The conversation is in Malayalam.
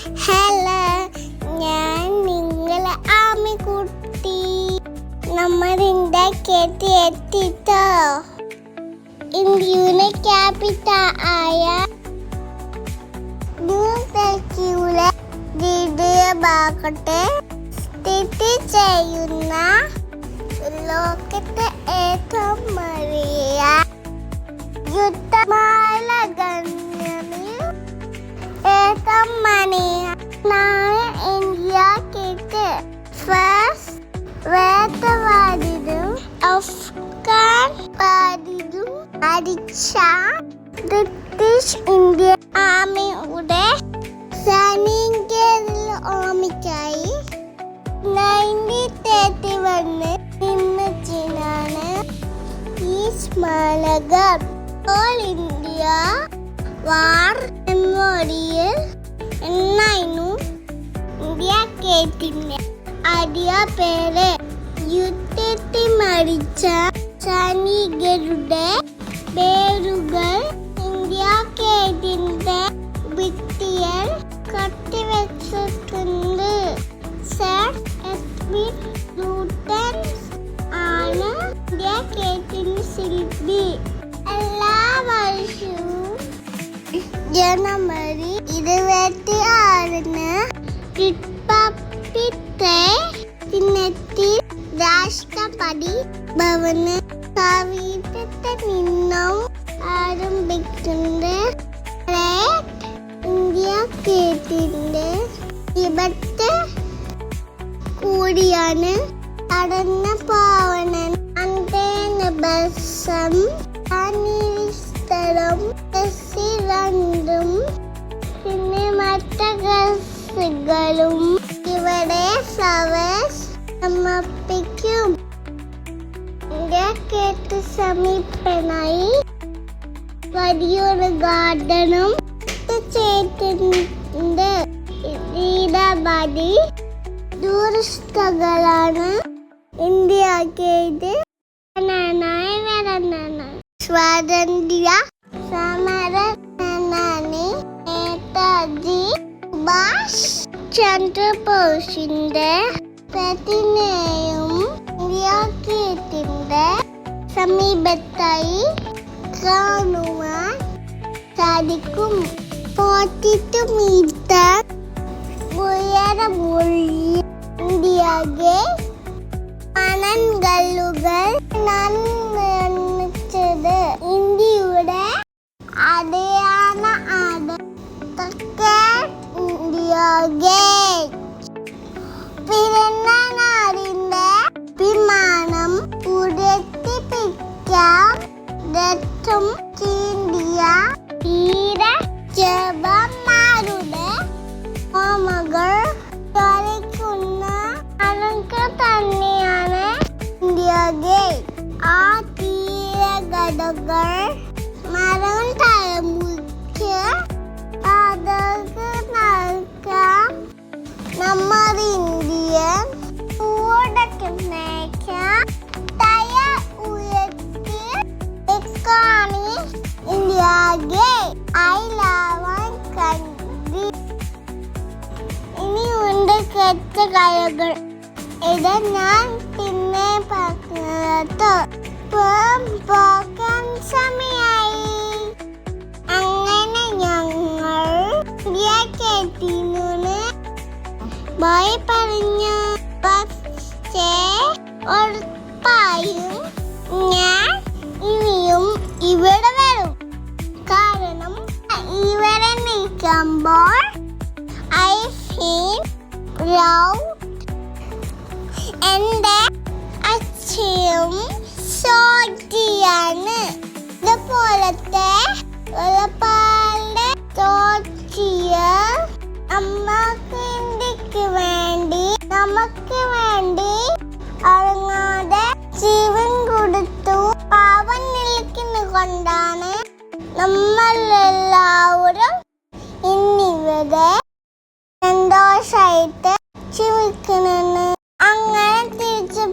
ഹലോ ഞാൻ നിങ്ങളെ ആമിക്കുട്ടി നമ്മൾ ഉണ്ടാക്കിയിട്ട് എത്തിട്ടോ ഇന്ത്യയുടെ ക്യാപിറ്റൽ ആയ ന്യൂഡൽഹിയിലെ ദ്വിതീയ ഭാഗത്തെ സ്ഥിതി ചെയ്യുന്ന അഫ്ഗാൻ വാദിനും മരിച്ച ബ്രിട്ടീഷ് ഇന്ത്യൻ ആർമിയുടെ സൈനികരിൽ ഓമിക്കായി നയന്റീൻ തേർട്ടി വണ്ണിൽ നിർമ്മിച്ചതാണ് ഈ സ്മാരകം. ഓൾ ഇന്ത്യ വാർ മെമ്മോറിയൽ എന്നായിരുന്നു ഇന്ത്യ കേട്ടിന്റെ അടിയ പേര് യുദ്ധത്തിൽ മരിച്ച സൈനികരുടെ പേരുകൾ ഇന്ത്യ ഗേറ്റിന്റെ ഭിത്തിയിൽ കത്തിവെച്ചിട്ടുണ്ട്. സർ എസ്മിൻ ലൂട്ടൻസ് ആണ് ഇന്ത്യ രാഷ്ട്രപതി ഭവന് കവിതത്തിൽ നിന്നും ആരംഭിക്കുന്നത് ഇന്ത്യ ഗേറ്റിന്റെ വിപത്ത് കൂടിയാണ് കടന്ന പാവനൻ. അന്തേനബസം അനിഷ്ടം രണ്ടും പിന്നെ മറ്റ ഗസ്റ്റുകളും ഇവിടെ ഫ്ലവേഴ്സ് സമർപ്പിക്കും കേട്ട് സമീപനായി വലിയൊരു ഗാർഡനും ചെയ്തിട്ടുണ്ട്. ഹൈദരാബാദി ടൂറിസ്റ്റുകളാണ് ഇന്ത്യ ഗേറ്റ് കാണാനായി വരുന്നത്. സ്വാതന്ത്ര്യ സമര നേതാജി സുഭാഷ് ചന്ദ്രബോസിന്റെ പ്രതിമയും ഇന്ത്യ ഗേറ്റിന്റെ സമീപത്തായി കാണുവാൻ സാധിക്കും ഫോർട്ടി ടു മീറ്റർ ഉയരമുള്ള ഇന്ത്യ ഗേറ്റ് മണൻകല്ലുകൾ നിർമ്മിച്ചത് ഇന്ത്യയുടെ അടയാള അടക്കെ ഇന്ത്യ തീരഘടകൾ മരം തലമുറിച്ച് അതൾക്ക് നൽകാം. നമ്മുടെ ഇന്ത്യൻ ഇന്ത്യ ഐ ലവൻ കണ്ടി ഇനി ഉണ്ട് കെട്ട കയകൾ ഇത് ഞാൻ പിന്നെ പറഞ്ഞത്. പോകാൻ സമയായി അങ്ങനെ ഞങ്ങൾ ബോയ് പറഞ്ഞു പക്ഷേ ഉറപ്പായും ഞാൻ ഇനിയും ഇവിടെ വരും. കാരണം ഇവിടെ നിൽക്കുമ്പോൾ ഐ ഫീൽ പ്രൗഡ്. എന്റെ അച്ഛനും സോജിയാണ് ഇതുപോലത്തെ വെള്ളപ്പാലിന്റെ തോച്ചിയ അമ്മയ്ക്ക് വേണ്ടി നമുക്ക് വേണ്ടി അടങ്ങാതെ ജീവൻ കൊടുത്തു പാവം നിൽക്കുന്നു കൊണ്ടാണ് നമ്മളെല്ലാവരും ഇന്നിവിടെ സന്തോഷായിട്ട് ജീവിക്കണെന്ന്